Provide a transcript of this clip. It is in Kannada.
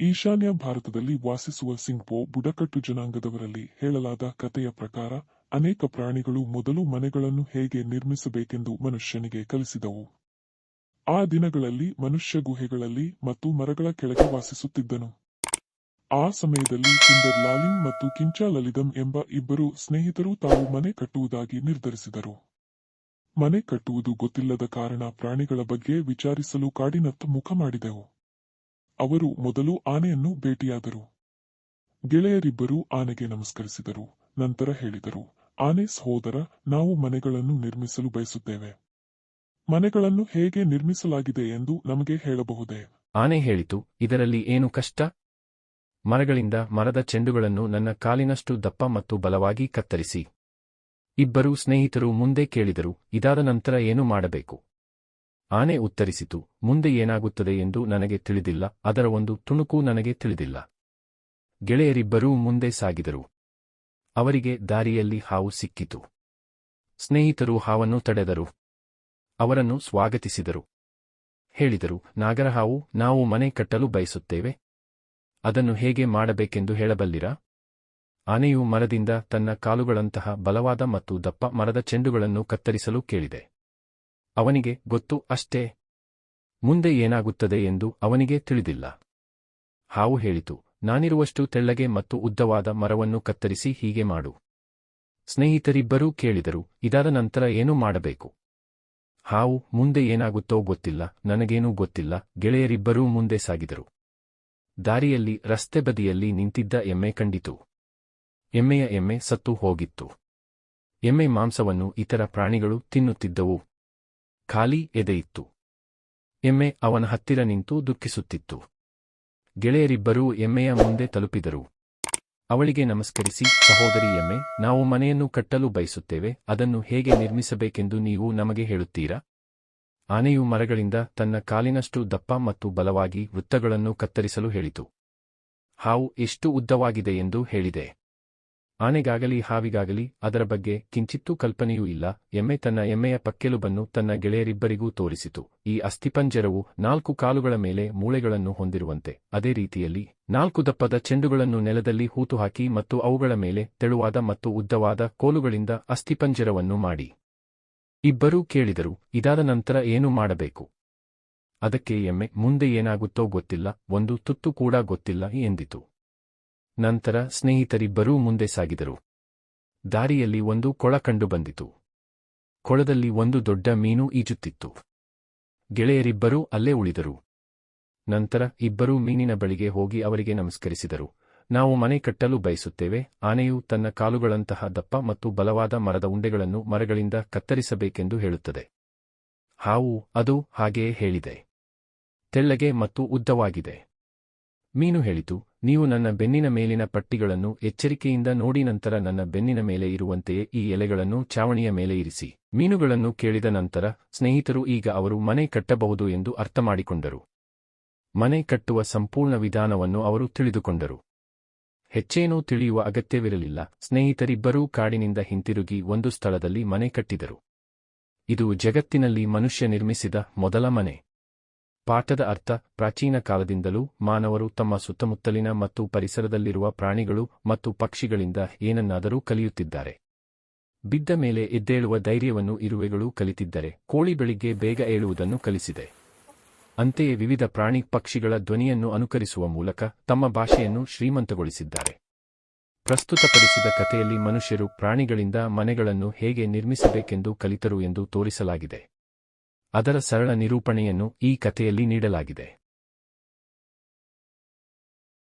ಈಶಾನ್ಯ ಭಾರತದಲ್ಲಿ ವಾಸಿಸುವ ಸಿಂಗ್ಪೋ ಬುಡಕಟ್ಟು ಜನಾಂಗದವರಲ್ಲಿ ಹೇಳಲಾದ ಕಥೆಯ ಪ್ರಕಾರ, ಅನೇಕ ಪ್ರಾಣಿಗಳು ಮೊದಲು ಮನೆಗಳನ್ನು ಹೇಗೆ ನಿರ್ಮಿಸಬೇಕೆಂದು ಮನುಷ್ಯನಿಗೆ ಕಲಿಸಿದವು. ಆ ದಿನಗಳಲ್ಲಿ ಮನುಷ್ಯ ಗುಹೆಗಳಲ್ಲಿ ಮತ್ತು ಮರಗಳ ಕೆಳಗೆ ವಾಸಿಸುತ್ತಿದ್ದನು. ಆ ಸಮಯದಲ್ಲಿ ಕಿಂಡರ್ ಲಾಲಿಂಗ್ ಮತ್ತು ಕಿಂಚಾ ಲಲಿದಂ ಎಂಬ ಇಬ್ಬರು ಸ್ನೇಹಿತರು ತಾವು ಮನೆ ಕಟ್ಟುವುದಾಗಿ ನಿರ್ಧರಿಸಿದರು. ಮನೆ ಕಟ್ಟುವುದು ಗೊತ್ತಿಲ್ಲದ ಕಾರಣ ಪ್ರಾಣಿಗಳ ಬಗ್ಗೆ ವಿಚಾರಿಸಲು ಕಾಡಿನತ್ತ ಮುಖ ಮಾಡಿದೆವು. ಅವರು ಮೊದಲು ಆನೆಯನ್ನು ಭೇಟಿಯಾದರು. ಗೆಳೆಯರಿಬ್ಬರು ಆನೆಗೆ ನಮಸ್ಕರಿಸಿದರು. ನಂತರ ಹೇಳಿದರು, ಆನೆ ಸಹೋದರ, ನಾವು ಮನೆಗಳನ್ನು ನಿರ್ಮಿಸಲು ಬಯಸುತ್ತೇವೆ. ಮನೆಗಳನ್ನು ಹೇಗೆ ನಿರ್ಮಿಸಲಾಗಿದೆ ಎಂದು ನಮಗೆ ಹೇಳಬಹುದೇ? ಆನೆ ಹೇಳಿತು, ಇದರಲ್ಲಿ ಏನು ಕಷ್ಟ? ಮರಗಳಿಂದ ಮರದ ಚೆಂಡುಗಳನ್ನು ನನ್ನ ಕಾಲಿನಷ್ಟು ದಪ್ಪ ಮತ್ತು ಬಲವಾಗಿ ಕತ್ತರಿಸಿ. ಇಬ್ಬರು ಸ್ನೇಹಿತರು ಮುಂದೆ ಕೇಳಿದರು, ಇದಾದ ನಂತರ ಏನು ಮಾಡಬೇಕು? ಆನೆ ಉತ್ತರಿಸಿತು, ಮುಂದೆ ಏನಾಗುತ್ತದೆ ಎಂದು ನನಗೆ ತಿಳಿದಿಲ್ಲ, ಅದರ ಒಂದು ತುಣುಕು ನನಗೆ ತಿಳಿದಿಲ್ಲ. ಗೆಳೆಯರಿಬ್ಬರೂ ಮುಂದೆ ಸಾಗಿದರು. ಅವರಿಗೆ ದಾರಿಯಲ್ಲಿ ಹಾವು ಸಿಕ್ಕಿತು. ಸ್ನೇಹಿತರು ಹಾವನ್ನು ತಡೆದರು. ಅವರನ್ನು ಸ್ವಾಗತಿಸಿದರು. ಹೇಳಿದರು, ನಾಗರಹಾವು, ನಾವು ಮನೆ ಕಟ್ಟಲು ಬಯಸುತ್ತೇವೆ. ಅದನ್ನು ಹೇಗೆ ಮಾಡಬೇಕೆಂದು ಹೇಳಬಲ್ಲಿರಾ? ಆನೆಯು ಮರದಿಂದ ತನ್ನ ಕಾಲುಗಳಂತಹ ಬಲವಾದ ಮತ್ತು ದಪ್ಪ ಮರದ ಚೆಂಡುಗಳನ್ನು ಕತ್ತರಿಸಲು ಕೇಳಿದೆ. ಅವನಿಗೆ ಗೊತ್ತು ಅಷ್ಟೇ. ಮುಂದೆ ಏನಾಗುತ್ತದೆ ಎಂದು ಅವನಿಗೆ ತಿಳಿದಿಲ್ಲ. ಹಾವು ಹೇಳಿತು, ನಾನಿರುವಷ್ಟು ತೆಳ್ಳಗೆ ಮತ್ತು ಉದ್ದವಾದ ಮರವನ್ನು ಕತ್ತರಿಸಿ ಹೀಗೆ ಮಾಡು. ಸ್ನೇಹಿತರಿಬ್ಬರೂ ಕೇಳಿದರು, ಇದಾದ ನಂತರ ಏನು ಮಾಡಬೇಕು? ಹಾವು, ಮುಂದೆ ಏನಾಗುತ್ತೋ ಗೊತ್ತಿಲ್ಲ, ನನಗೇನೂ ಗೊತ್ತಿಲ್ಲ, ಗೆಳೆಯರಿಬ್ಬರೂ ಮುಂದೆ ಸಾಗಿದರು. ದಾರಿಯಲ್ಲಿ, ರಸ್ತೆ ಬದಿಯಲ್ಲಿ ನಿಂತಿದ್ದ ಎಮ್ಮೆ ಕಂಡಿತು. ಎಮ್ಮೆಯ ಎಮ್ಮೆ ಸತ್ತು ಹೋಗಿತ್ತು. ಎಮ್ಮೆ ಮಾಂಸವನ್ನು ಇತರ ಪ್ರಾಣಿಗಳು ತಿನ್ನುತ್ತಿದ್ದವು. ಖಾಲಿ ಎದೆಯಿತ್ತು ಎಮ್ಮೆ ಅವನ ಹತ್ತಿರ ನಿಂತು ದುಃಖಿಸುತ್ತಿತ್ತು. ಗೆಳೆಯರಿಬ್ಬರೂ ಎಮ್ಮೆಯ ಮುಂದೆ ತಲುಪಿದರು. ಅವಳಿಗೆ ನಮಸ್ಕರಿಸಿ, ಸಹೋದರಿ ಎಮ್ಮೆ, ನಾವು ಮನೆಯನ್ನು ಕಟ್ಟಲು ಬಯಸುತ್ತೇವೆ, ಅದನ್ನು ಹೇಗೆ ನಿರ್ಮಿಸಬೇಕೆಂದು ನೀವು ನಮಗೆ ಹೇಳುತ್ತೀರಾ? ಆನೆಯು ಮರಗಳಿಂದ ತನ್ನ ಕಾಲಿನಷ್ಟು ದಪ್ಪ ಮತ್ತು ಬಲವಾಗಿ ವೃತ್ತಗಳನ್ನು ಕತ್ತರಿಸಲು ಹೇಳಿತು. ಹಾವು ಎಷ್ಟು ಉದ್ದವಾಗಿದೆ ಎಂದು ಹೇಳಿದೆ. ಆನೆಗಾಗಲಿ ಹಾವಿಗಾಗಲಿ ಅದರ ಬಗ್ಗೆ ಕಿಂಚಿತ್ತೂ ಕಲ್ಪನೆಯೂ ಇಲ್ಲ. ಎಮ್ಮೆ ತನ್ನ ಎಮ್ಮೆಯ ಪಕ್ಕೆಲುಬನ್ನು ತನ್ನ ಗೆಳೆಯರಿಬ್ಬರಿಗೂ ತೋರಿಸಿತು. ಈ ಅಸ್ಥಿಪಂಜರವು ನಾಲ್ಕು ಕಾಲುಗಳ ಮೇಲೆ ಮೂಳೆಗಳನ್ನು ಹೊಂದಿರುವಂತೆ. ಅದೇ ರೀತಿಯಲ್ಲಿ ನಾಲ್ಕು ದಪ್ಪದ ಚೆಂಡುಗಳನ್ನು ನೆಲದಲ್ಲಿ ಹೂತುಹಾಕಿ ಮತ್ತು ಅವುಗಳ ಮೇಲೆ ತೆಳುವಾದ ಮತ್ತು ಉದ್ದವಾದ ಕೋಲುಗಳಿಂದ ಅಸ್ಥಿಪಂಜರವನ್ನು ಮಾಡಿ. ಇಬ್ಬರೂ ಕೇಳಿದರು, ಇದಾದ ನಂತರ ಏನು ಮಾಡಬೇಕು? ಅದಕ್ಕೆ ಎಮ್ಮೆ, ಮುಂದೆ ಏನಾಗುತ್ತೋ ಗೊತ್ತಿಲ್ಲ, ಒಂದು ತುತ್ತು ಕೂಡ ಗೊತ್ತಿಲ್ಲ ಎಂದಿತು. ನಂತರ ಸ್ನೇಹಿತರಿಬ್ಬರೂ ಮುಂದೆ ಸಾಗಿದರು. ದಾರಿಯಲ್ಲಿ ಒಂದು ಕೊಳ ಕಂಡುಬಂದಿತು ಕೊಳದಲ್ಲಿ ಒಂದು ದೊಡ್ಡ ಮೀನು ಈಜುತ್ತಿತ್ತು. ಗೆಳೆಯರಿಬ್ಬರೂ ಅಲ್ಲೇ ಉಳಿದರು. ನಂತರ ಇಬ್ಬರೂ ಮೀನಿನ ಬಳಿಗೆ ಹೋಗಿ ಅವರಿಗೆ ನಮಸ್ಕರಿಸಿದರು. ನಾವು ಮನೆ ಕಟ್ಟಲು ಬಯಸುತ್ತೇವೆ, ಆನೆಯು ತನ್ನ ಕಾಲುಗಳಂತಹ ದಪ್ಪ ಮತ್ತು ಬಲವಾದ ಮರದ ಉಂಡೆಗಳನ್ನು ಮರಗಳಿಂದ ಕತ್ತರಿಸಬೇಕೆಂದು ಹೇಳುತ್ತದೆ. ಹಾವು ಅದು ಹಾಗೆಯೇ ಹೇಳಿದೆ. ತೆಳ್ಳಗೆ ಮತ್ತು ಉದ್ದವಾಗಿದೆ. ಮೀನು ಹೇಳಿತು ನೀವು ನನ್ನ ಬೆನ್ನಿನ ಮೇಲಿನ ಪಟ್ಟಿಗಳನ್ನು ಎಚ್ಚರಿಕೆಯಿಂದ ನೋಡಿ ನಂತರ ನನ್ನ ಬೆನ್ನಿನ ಮೇಲೆ ಇರುವಂತೆಯೇ ಈ ಎಲೆಗಳನ್ನು ಚಾವಣಿಯ ಮೇಲೆ ಇರಿಸಿ. ಮೀನುಗಳನ್ನು ಕೇಳಿದ ನಂತರ ಸ್ನೇಹಿತರು ಈಗ ಅವರು ಮನೆ ಕಟ್ಟಬಹುದು ಎಂದು ಅರ್ಥಮಾಡಿಕೊಂಡರು. ಮನೆ ಕಟ್ಟುವ ಸಂಪೂರ್ಣ ವಿಧಾನವನ್ನು ಅವರು ತಿಳಿದುಕೊಂಡರು. ಹೆಚ್ಚೇನೂ ತಿಳಿಯುವ ಅಗತ್ಯವಿರಲಿಲ್ಲ. ಸ್ನೇಹಿತರಿಬ್ಬರೂ ಕಾಡಿನಿಂದ ಹಿಂತಿರುಗಿ ಒಂದು ಸ್ಥಳದಲ್ಲಿ ಮನೆ ಕಟ್ಟಿದರು. ಇದು ಜಗತ್ತಿನಲ್ಲಿ ಮನುಷ್ಯ ನಿರ್ಮಿಸಿದ ಮೊದಲ ಮನೆ. ಪಾಠದ ಅರ್ಥ, ಪ್ರಾಚೀನ ಕಾಲದಿಂದಲೂ ಮಾನವರು ತಮ್ಮ ಸುತ್ತಮುತ್ತಲಿನ ಮತ್ತು ಪರಿಸರದಲ್ಲಿರುವ ಪ್ರಾಣಿಗಳು ಮತ್ತು ಪಕ್ಷಿಗಳಿಂದ ಏನನ್ನಾದರೂ ಕಲಿಯುತ್ತಿದ್ದಾರೆ. ಬಿದ್ದ ಮೇಲೆ ಎದ್ದೇಳುವ ಧೈರ್ಯವನ್ನು ಇರುವೆಗಳು ಕಲಿತಿದ್ದರೆ ಕೋಳಿ ಬೆಳಿಗ್ಗೆ ಬೇಗ ಏಳುವುದನ್ನು ಕಲಿಸಿದೆ. ಅಂತೆಯೇ ವಿವಿಧ ಪ್ರಾಣಿ ಪಕ್ಷಿಗಳ ಧ್ವನಿಯನ್ನು ಅನುಕರಿಸುವ ಮೂಲಕ ತಮ್ಮ ಭಾಷೆಯನ್ನು ಶ್ರೀಮಂತಗೊಳಿಸಿದ್ದಾರೆ. ಪ್ರಸ್ತುತಪಡಿಸಿದ ಕಥೆಯಲ್ಲಿ ಮನುಷ್ಯರು ಪ್ರಾಣಿಗಳಿಂದ ಮನೆಗಳನ್ನು ಹೇಗೆ ನಿರ್ಮಿಸಬೇಕೆಂದು ಕಲಿತರು ಎಂದು ತೋರಿಸಲಾಗಿದೆ. ಅದರ ಸರಳ ನಿರೂಪಣೆಯನ್ನು ಈ ಕಥೆಯಲ್ಲಿ ನೀಡಲಾಗಿದೆ.